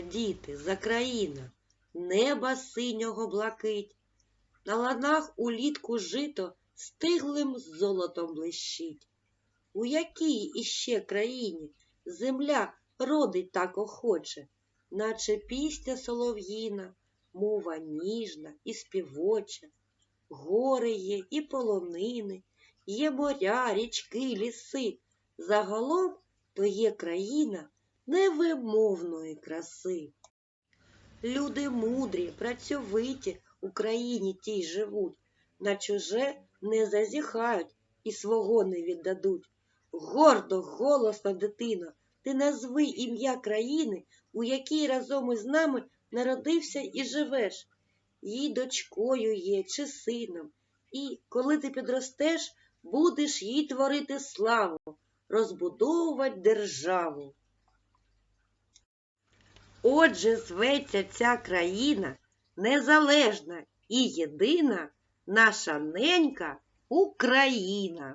діти, за країна? Неба синього блакить, на ланах улітку жито стиглим золотом блищить. У якій іще країні земля родить так охоче, наче пісня солов'їна, мова ніжна і співоча, гори є і полонини, є моря, річки, ліси. Загалом то є країна невимовної краси. Люди мудрі, працьовиті в Україні тій живуть, на чуже не зазіхають і свого не віддадуть. Гордо, голосно, дитино, ти назви ім'я країни, у якій разом із нами народився і живеш. Їй дочкою є чи сином, і, коли ти підростеш, будеш їй творити славу, розбудовувати державу. Отже, зветься ця країна незалежна і єдина наша ненька Україна.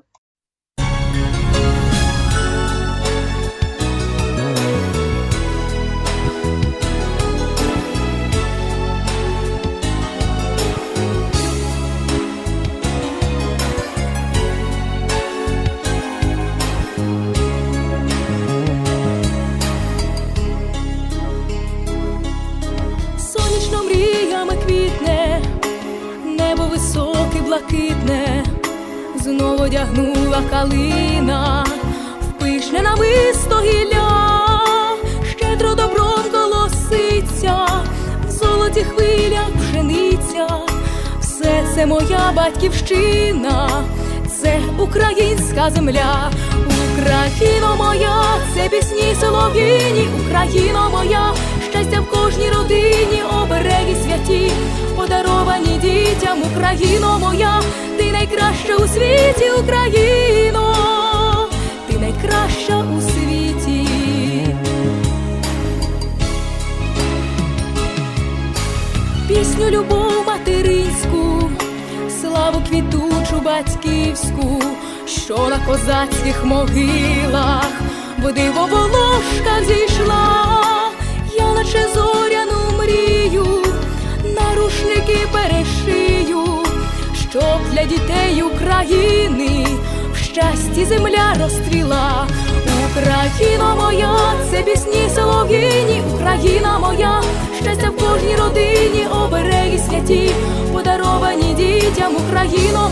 Одягнула калина, в пишне нависто гілля, щедро добром колоситься, в золоті хвилях пшениця, все це моя батьківщина, це українська земля, Україно моя, це пісні солов'їні, Україно моя, щастя в кожній родині, обереги святі, подаровані дітям, Україно моя, ти найкраща у світі, Україно, ти найкраща у світі. пісню любов материнську, славу квітучу батьківську, що на козацьких могилах в диво волошка зійшла, я наче зоряну дітей України. В щасті земля розстріла. Україна моя, це пісні солов'їні, Україна моя, щастя в кожній родині, обереги святі, подаровані дітям, Україно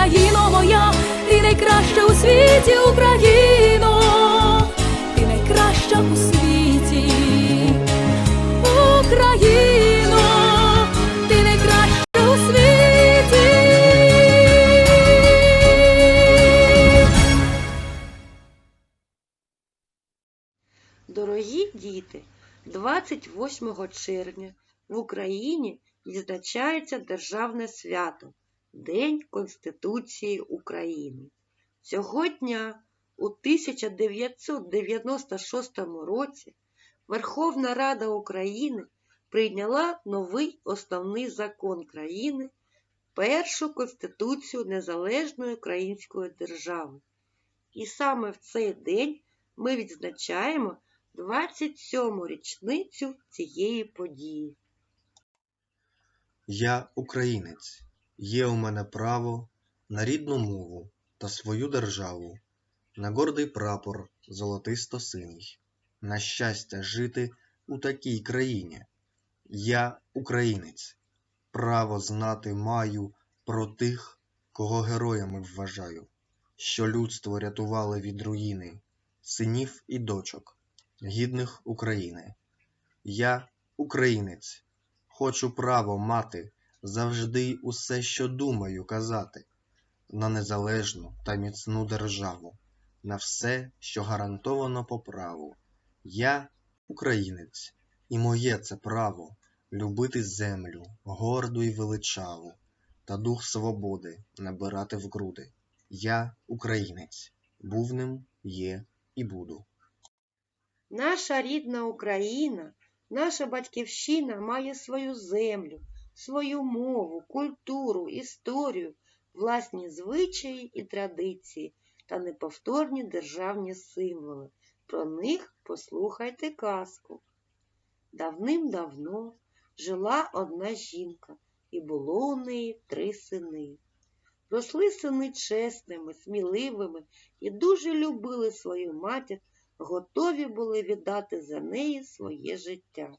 Україно моя, ти найкраща у світі, Україно, ти найкраща у світі, Україно, ти найкраща у світі. Дорогі діти, 28 червня в Україні відзначається Державне свято День Конституції України. Цього дня у 1996 році Верховна Рада України прийняла новий основний закон країни першу Конституцію Незалежної Української держави. І саме в цей день ми відзначаємо 27-му річницю цієї події. Я українець, є у мене право на рідну мову та свою державу, на гордий прапор золотисто-синій, на щастя жити у такій країні. Я українець, право знати маю про тих, кого героями вважаю, що людство рятували від руїни, синів і дочок, гідних України. Я українець, хочу право мати завжди усе, що думаю казати, на незалежну та міцну державу, на все, що гарантовано по праву. Я українець, І моє це право любити землю, горду й величаву, та дух свободи набирати в груди. Я українець, був ним, є і буду. Наша рідна Україна, наша батьківщина має свою землю, свою мову, культуру, історію, власні звичаї і традиції та неповторні державні символи. Про них послухайте казку. Давним-давно жила одна жінка, і було у неї три сини. Росли сини чесними, сміливими і дуже любили свою матір готові були віддати за неї своє життя.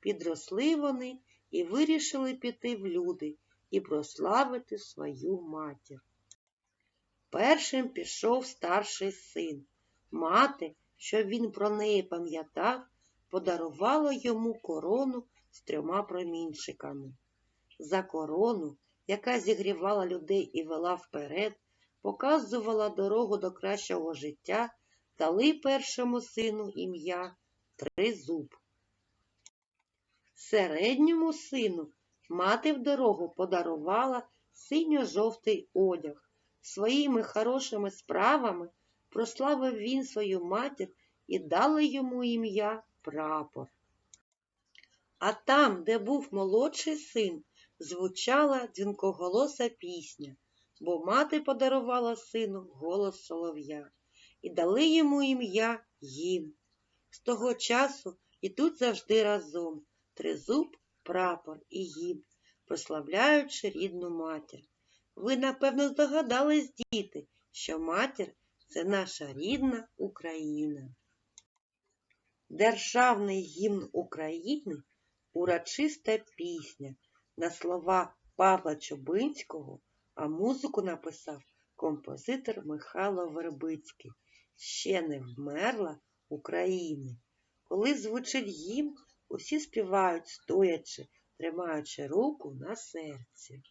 Підросли вони і вирішили піти в люди і прославити свою матір. Першим пішов старший син. Мати, щоб він про неї пам'ятав, подарувала йому корону з трьома промінчиками. За корону, яка зігрівала людей і вела вперед, показувала дорогу до кращого життя, дали першому сину ім'я Тризуб. Середньому сину мати в дорогу подарувала синьо-жовтий одяг. Своїми хорошими справами прославив він свою матір і дали йому ім'я Прапор. А там, де був молодший син, звучала дзвінкоголоса пісня, бо мати подарувала сину голос солов'я і дали йому ім'я їм. З того часу і тут завжди разом тризуб, прапор і гімн, прославляючи рідну матір. Ви, напевно, здогадались, діти, що матір це наша рідна Україна. Державний гімн України урочиста пісня на слова Павла Чубинського, а музику написав композитор Михайло Вербицький. Ще не вмерла України. Коли звучить гімн, усі співають стоячи, тримаючи руку на серці.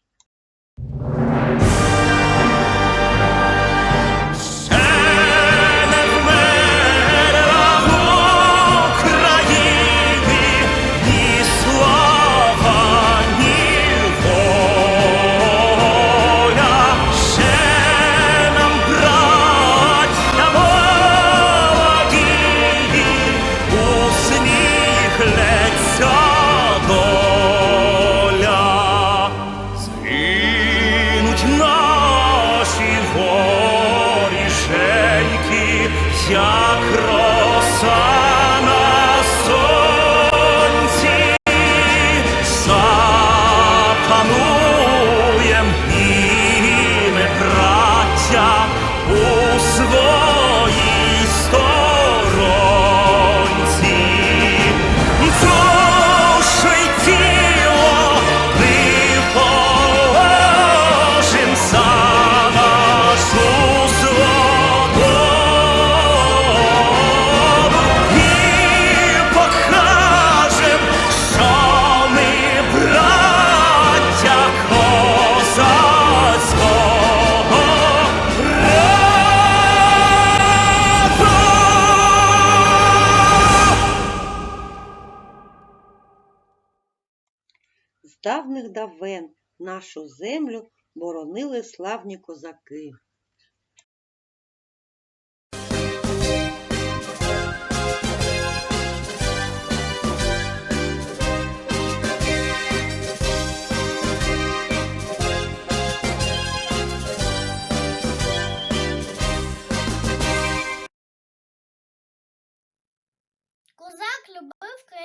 З давних давен нашу землю боронили славні козаки.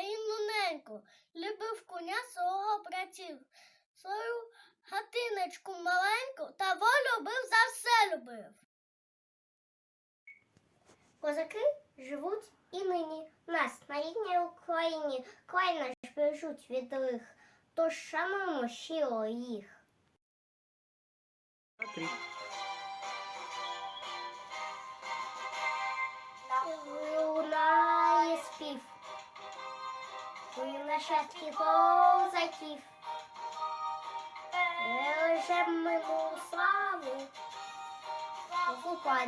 Любив країну неньку, любив коня свого братів, свою хатиночку маленьку та волю любив за все любив. Козаки живуть і нині нас на рідній Україні, край наш бережуть від лих, тож шануємо щиро їх. Нащадки козаків. Бережем минулу славу,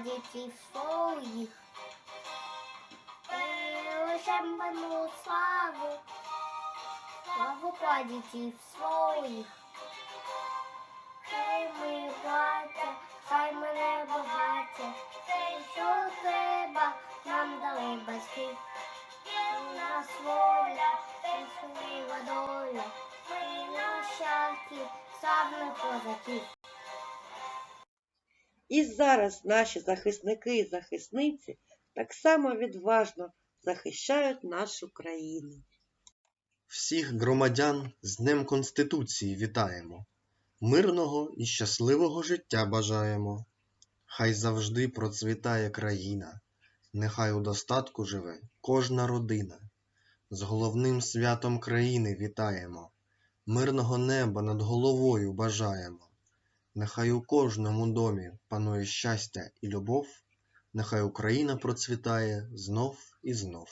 дітей своїх. Бережем минулу славу, славу кладіть своїх. Хай ми браття, хай мене багаття, все, що треба, нам дали батьки. У нас воля, щаслива доля, ми нащадки, славних козаків. І зараз наші захисники і захисниці так само відважно захищають нашу країну. Всіх громадян з Днем Конституції вітаємо. Мирного і щасливого життя бажаємо. Хай завжди процвітає країна, нехай у достатку живе кожна родина. З головним святом країни вітаємо, мирного неба над головою бажаємо. Нехай у кожному домі панує щастя і любов, нехай Україна процвітає знов і знов.